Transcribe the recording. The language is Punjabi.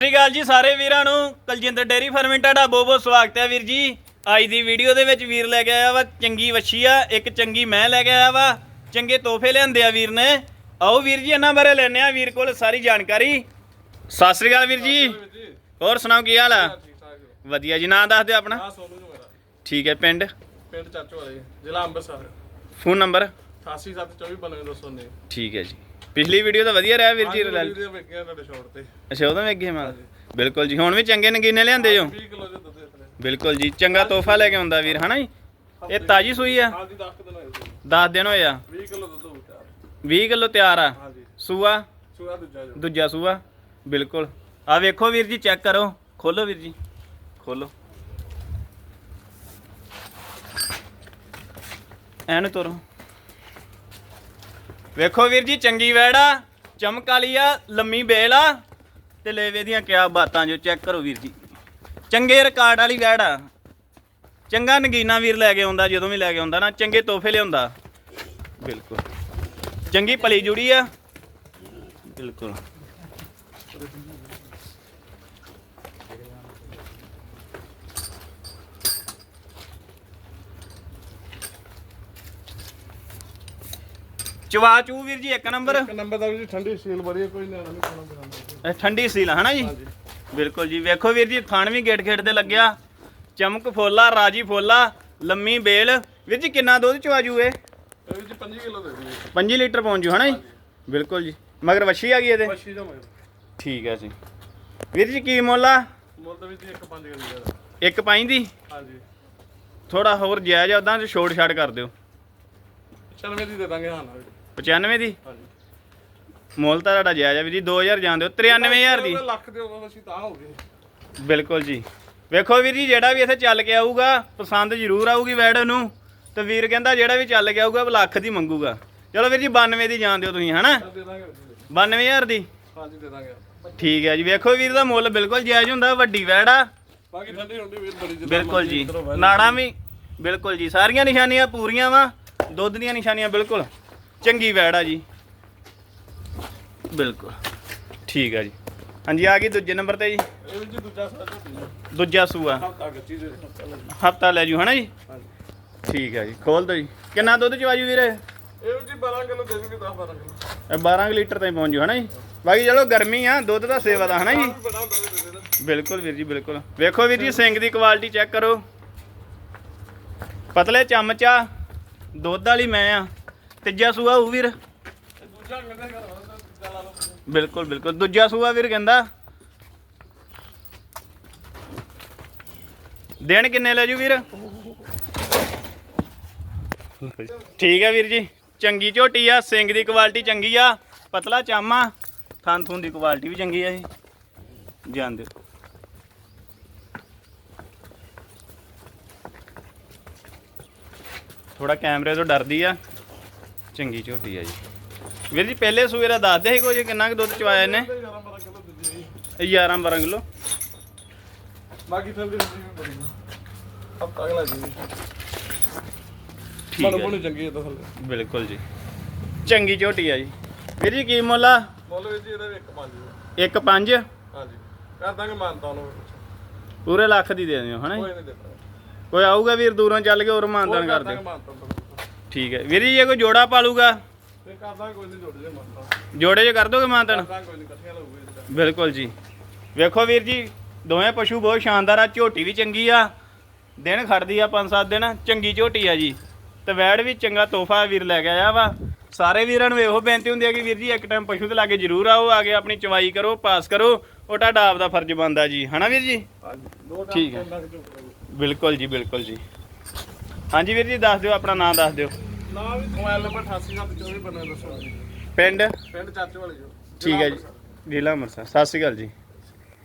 ਸਤਿ ਸ਼੍ਰੀ ਅਕਾਲ ਜੀ ਸਾਰੇ ਵੀਰਾਂ ਨੂੰ। ਕਲਜਿੰਦਰ ਡੇਰੀ ਫਾਰਮਿੰਗ ਤੁਹਾਡਾ ਬਹੁਤ ਬਹੁਤ ਸਵਾਗਤ ਹੈ ਵੀਰ ਜੀ। ਅੱਜ ਦੀ ਵੀਡੀਓ ਦੇ ਵਿੱਚ ਵੀਰ ਲੈ ਕੇ ਆਇਆ ਵਾ ਚੰਗੀ ਵੱਛੀ ਆ ਇੱਕ ਚੰਗੀ ਮੈਂ ਲੈ ਕੇ ਆਇਆ ਵਾ। ਚੰਗੇ ਤੋਹਫੇ ਲਿਆਂਦੇ ਆ ਵੀਰ ਨੇ। ਆਓ ਵੀਰ ਜੀ ਇਹਨਾਂ ਬਾਰੇ ਲੈਣੇ ਆ ਵੀਰ ਕੋਲ ਸਾਰੀ ਜਾਣਕਾਰੀ। ਸਤਿ ਸ਼੍ਰੀ ਅਕਾਲ ਵੀਰ ਜੀ। ਹੋਰ ਸੁਣਾਓ ਕੀ ਹਾਲ ਆ? ਵਧੀਆ ਜੀ ਨਾਂ ਦੱਸ ਦਿਓ ਆਪਣਾ। ਠੀਕ ਹੈ ਪਿੰਡ? ਪਿੰਡ ਚਾਚੋ ਵਾਲੇ ਜ਼ਿਲ੍ਹਾ ਅੰਮ੍ਰਿਤਸਰ। Phone number? 887429 ਠੀਕ ਹੈ ਜੀ। ਪਿਛਲੀ ਵੀਡੀਓ ਤਾਂ ਵਧੀਆ ਰਿਹਾ ਵੀਰ ਜੀ ਰਿਜ਼ਲਟ। ਵੀਡੀਓ ਵੇਖਿਆ ਤੁਹਾਡੇ ਸ਼ਾਰਟ ਤੇ। ਅੱਛਾ ਉਹਦਾ ਵੀ ਅੱਗੇ ਮਾਲ ਬਿਲਕੁਲ ਜੀ। ਹੁਣ ਵੀ ਚੰਗੇ ਨਗੀਨੇ ਲਿਆਂਦੇ ਜੋ? 20 ਕਿਲੋ ਦੇ ਦੁੱਧ ਇਤਨੇ ਬਿਲਕੁਲ ਜੀ। ਚੰਗਾ ਤੋਹਫਾ ਲੈ ਕੇ ਆਉਂਦਾ ਵੀਰ ਹਨਾ ਜੀ? ਇਹ ਤਾਜੀ ਸੂਈ ਆ। ਹਾਂਜੀ 10 ਦਿਨ ਹੋਏ ਸੀ 10 ਦਿਨ ਹੋਏ ਆ। 20 ਕਿਲੋ ਦੁੱਧ ਹੋ ਗਿਆ 20 ਕਿਲੋ ਤਿਆਰ ਆ। ਹਾਂਜੀ। ਸੂਆ? ਸੂਆ ਦੂਜਾ ਦੂਜਾ ਸੂਆ। ਬਿਲਕੁਲ। ਆ ਵੇਖੋ ਵੀਰ ਜੀ ਚੈੱਕ ਕਰੋ। ਖੋਲੋ ਵੀਰ ਜੀ। ਖੋਲੋ। ਐਨੂੰ ਤੋਰੋ। ਵੇਖੋ ਵੀਰ ਜੀ, ਚੰਗੀ ਵੈੜ ਆ, ਚਮਕ ਵਾਲੀ ਆ, ਲੰਮੀ ਬੇਲ ਆ। ਤੇ ਲੇਵੇ ਦੀਆਂ ਕਿਆ ਬਾਤਾਂ ਜੋ ਚੈੱਕ ਕਰੋ ਵੀਰ ਜੀ। ਚੰਗੇ ਰਿਕਾਰਡ ਵਾਲੀ ਵੈੜ ਆ। ਚੰਗਾ ਨਗੀਨਾ ਵੀਰ ਲੈ ਕੇ ਆਉਂਦਾ, ਜਦੋਂ ਵੀ ਲੈ ਕੇ ਆਉਂਦਾ ਨਾ, ਚੰਗੇ ਤੋਹਫੇ ਲਿਆਉਂਦਾ। ਬਿਲਕੁਲ। ਚੰਗੀ ਭਲੀ ਜੁੜੀ ਆ। ਬਿਲਕੁਲ। ਚਵਾ ਚੂ ਵੀਰ ਜੀ ਇੱਕ ਨੰਬਰ। ਇੱਕ ਨੰਬਰ ਦਾ ਵੀ ਜੀ ਠੰਡੀ ਸੀਲ ਬੜੀ ਹੈ ਕੋਈ ਨਿਆਣਾ ਨਹੀਂ ਖਾਣਾ ਪੀਣਾ ਇਹ ਠੰਡੀ ਸੀਲ ਆ, ਹਨਾ ਜੀ? ਬਿਲਕੁਲ ਜੀ। ਵੇਖੋ ਵੀਰ ਜੀ ਥਣ ਵੀ ਗੇਟ ਗੇਟ ਤੇ ਲੱਗਿਆ। ਚਮਕ ਫੋਲਾ ਰਾਜੀ ਫੋਲਾ ਲੰਮੀ ਬੇਲ। ਵੀਰ ਜੀ ਕਿੰਨਾ ਦੁੱਧ ਚਵਾਜੂ ਇਹ? ਇਹ ਵੀ ਜੀ 5 ਕਿਲੋ ਦੇ ਦਿਓ। 5 ਲੀਟਰ ਪਹੁੰਚੂ ਹਨਾ ਜੀ? ਬਿਲਕੁਲ ਜੀ। ਮਗਰ ਵੱਛੀ ਆ ਗਈ ਇਹਦੇ? ਮੱਛੀ ਦਾ ਮਗਰ। ਠੀਕ ਹੈ ਜੀ। ਵੀਰ ਜੀ ਕੀ ਮੁੱਲ ਆ? ਮੁੱਲ ਤਾਂ ਵੀ ਜੀ ਇੱਕ 5 ਕਿਲੋ ਦਾ। ਇੱਕ ਪਾਈ ਦੀ? ਹਾਂਜੀ। ਥੋੜਾ ਹੋਰ ਜਾਇਜ਼ ਆ ਉਦਾਂ ਛੋੜ ਛਾੜ ਕਰ ਦਿਓ। 96 ਦੀ ਦੇ ਦਾਂਗੇ ਹਾਂ ਨਾਲ। 95 ਦੀ? ਮੁੱਲ ਤਾਂ ਤੁਹਾਡਾ ਜਾਇਜ਼ ਆ ਵੀਰ ਜੀ 2000 ਜਾਣ ਦਿਓ 93000 ਦੀ। ਲੱਖ ਦੇ ਉਹ ਅਸੀਂ ਤਾਂ ਹੋ ਗਏ। ਬਿਲਕੁਲ ਜੀ। ਵੇਖੋ ਵੀਰ ਜੀ ਜਿਹੜਾ ਵੀ ਇੱਥੇ ਚੱਲ ਕੇ ਆਊਗਾ ਪਸੰਦ ਜ਼ਰੂਰ ਆਊਗੀ ਵੈੜ ਨੂੰ ਤੇ ਵੀਰ ਕਹਿੰਦਾ ਜਿਹੜਾ ਵੀ ਚੱਲ ਕੇ ਆਊਗਾ ਉਹ ਲੱਖ ਦੀ ਮੰਗੂਗਾ। ਚਲੋ ਵੀਰ ਜੀ 92 ਦੀ ਜਾਣ ਦਿਓ ਤੁਸੀਂ ਹਨਾ? ਦੇ ਦਾਂਗੇ ਵੀਰ ਜੀ। 92000 ਦੀ? ਹਾਂਜੀ ਦੇ ਦਾਂਗੇ ਠੀਕ ਹੈ ਜੀ ਵੇਖੋ ਵੀਰ ਦਾ ਮੁੱਲ ਬਿਲਕੁਲ ਜਾਇਜ਼ ਹੁੰਦਾ ਵੱਡੀ ਵੈੜ ਆ। ਬਾਕੀ ਠੰਡੀ ਹੁੰਦੀ ਵੀਰ ਬੜੀ ਬਿਲਕੁਲ ਜੀ ਨਾੜਾਂ ਵੀ ਬਿਲਕੁਲ ਜੀ ਸਾਰੀਆਂ ਨਿਸ਼ਾਨੀਆਂ ਪੂਰੀਆਂ ਵਾ ਦੁੱਧ ਦੀਆਂ ਨਿਸ਼ਾਨੀਆਂ ਬਿਲਕੁਲ। ਚੰਗੀ ਵੈੜ ਆ ਜੀ। ਬਿਲਕੁਲ। ਠੀਕ ਆ ਜੀ। ਹਾਂਜੀ ਆ ਗਈ ਦੂਜੇ ਨੰਬਰ ਤੇ ਜੀ। ਇਹ ਵੀ ਜੀ ਦੂਜਾ ਸੂਆ। ਹਫਤਾ ਲੈ ਜੂ ਹਨਾ ਜੀ? ਹਾਂਜੀ। ਠੀਕ ਹੈ ਜੀ ਖੋਲ ਦੋ ਜੀ। ਕਿੰਨਾ ਦੁੱਧ ਚਵਾਜੂ ਵੀਰੇ? ਇਹ ਵੀ ਜੀ 12 ਕਿਲੋ ਦੇ ਦੂਗੀ 10 12 ਕਿਲੋ। ਇਹ 12 ਕੁ ਲੀਟਰ ਤਾਈਂ ਪਹੁੰਚ ਜੂ ਹਨਾ ਜੀ? ਬਾਕੀ ਚਲੋ ਗਰਮੀ ਆ ਦੁੱਧ ਦਾ ਸੇਵਾ ਦਾ ਹਨਾ ਜੀ? ਬਿਲਕੁਲ ਵੀਰ ਜੀ ਬਿਲਕੁਲ। ਵੇਖੋ ਵੀਰ ਜੀ ਸਿੰਘ ਦੀ ਕੁਆਲਿਟੀ ਚੈੱਕ ਕਰੋ। ਪਤਲੇ ਚਮਚਾ ਦੁੱਧ ਵਾਲੀ ਮੈਂ ਆ। ਤੀਜਾ ਸੂਆ ਉਹ ਵੀਰ। ਬਿਲਕੁਲ ਬਿਲਕੁਲ। ਦੂਜਾ ਸੂਆ ਵੀਰ ਕਹਿੰਦਾ। ਦਿਨ ਕਿੰਨੇ ਲੈ ਜੂ ਵੀਰ? ਠੀਕ ਹੈ ਵੀਰ ਜੀ। ਚੰਗੀ ਝੋਟੀ ਆ, ਸਿੰਗ ਦੀ ਕੁਆਲਿਟੀ ਚੰਗੀ ਆ, ਪਤਲਾ ਚਾਮਾ ਥਾਂ ਥੂਨ ਦੀ ਕੁਆਲਿਟੀ ਵੀ ਚੰਗੀ ਆ ਜੀ। ਜਾਂਦੇ ਥੋੜਾ ਕੈਮਰੇ ਤੋਂ ਡਰਦੀ ਆ। ਚੰਗੀ ਝੋਟੀ ਆ ਜੀ। ਵੀਰ ਜੀ ਪਹਿਲੇ ਸੂਏ ਦਾ ਦੱਸਦੇ ਸੀ ਕੋਈ ਕਿੰਨਾ ਕੁ ਦੁੱਧ ਚਵਾਇਆ ਇਹਨੇ? 11 12 ਕਿਲੋ। ਦੂਜੀ ਜੀ 11 12 ਕਿਲੋ ਬਾਕੀ ਹੁੰਦੀ ਵੀ ਬੜੀ ਹਫਤਾ ਅਗਲਾ ਜੀ। ਠੀਕ ਹੈ ਬਣੀ ਚੰਗੀ ਹੈ ਤਾਂ ਬਿਲਕੁਲ ਜੀ। ਚੰਗੀ ਝੋਟੀ ਆ ਜੀ। ਵੀਰ ਜੀ ਕੀ ਮੁੱਲ ਆ? ਮੁੱਲ ਵੀ ਜੀ ਇਹਦਾ ਵੀ ਇੱਕ ਪੰਜ ਹੈ। 1 5 ਹਾਂਜੀ। ਕਰ ਦਾਂਗੇ ਮਾਨਤਾ ਨੂੰ ਪੂਰੇ ਲੱਖ ਦੀ ਦੇ ਦਿਓ ਹਨਾ? ਕੋਈ ਨਹੀਂ ਦੇਣਾ ਕੋਈ ਆਊਗਾ ਵੀਰ ਦੂਰੋਂ ਚੱਲ ਕੇ ਹੋਰ ਮਾਨਦਾਨ ਕਰ ਦਿਓ। ਠੀਕ ਹੈ। ਵੀਰ ਜੀ ਜੇ ਕੋਈ ਜੋੜਾ ਪਾਲੂਗਾ ਤੇ ਕਰ ਦਾਂਗੇ ਕੋਈ ਨਹੀਂ ਜੋੜ ਜੇ ਮਾਨਤਾ ਜੋੜੇ 'ਚ ਕਰ ਦੋਗੇ ਲਾਉਗੇ ਬਿਲਕੁਲ ਜੀ। ਵੇਖੋ ਵੀਰ ਜੀ ਦੋਵੇਂ ਪਸ਼ੂ ਬਹੁਤ ਸ਼ਾਨਦਾਰ ਆ ਝੋਟੀ ਵੀ ਚੰਗੀ ਆ। ਦਿਨ ਖੜਦੀ ਆ 5-7 ਦਿਨ ਚੰਗੀ ਝੋਟੀ ਆ ਜੀ। ਤੇ ਵੈੜ ਵੀ ਚੰਗਾ ਤੋਹਫਾ ਵੀਰ ਲੈ ਕੇ ਆਇਆ ਵਾ। ਸਾਰੇ ਵੀਰਾਂ ਨੂੰ ਇਹੋ ਬੇਨਤੀ ਹੁੰਦੀ ਆ ਕਿ ਵੀਰ ਜੀ ਇੱਕ ਟਾਈਮ ਪਸ਼ੂ ਦੇ ਲਾਗੇ ਜ਼ਰੂਰ ਆਓ ਆ ਕੇ ਆਪਣੀ ਚਵਾਈ ਕਰੋ ਪਾਸ ਕਰੋ ਉਹ ਤੁਹਾਡਾ ਆਪਦਾ ਫਰਜ਼ ਬਣਦਾ ਜੀ। ਹਨਾ ਵੀਰ ਜੀ? ਦੋ ਠੀਕ ਹੈ। ਬਿਲਕੁਲ ਜੀ ਬਿਲਕੁਲ ਜੀ। ਹਾਂਜੀ ਵੀਰ ਜੀ ਦੱਸ ਦਿਓ ਆਪਣਾ ਨਾਮ ਦੱਸ ਦਿਓ। ਨਾ ਵੀ ਮੋਬਾਈਲ ਨੰਬਰ 8874 ਬਣੇ ਦੱਸੋ। ਪਿੰਡ? ਪਿੰਡ ਚਾਚੇ ਵਾਲੇ ਜੋ। ਠੀਕ ਹੈ ਜੀ। ਜ਼ਿਲ੍ਹਾ ਅੰਮ੍ਰਿਤਸਰ। ਸਤਿ ਸ਼੍ਰੀ ਅਕਾਲ ਜੀ।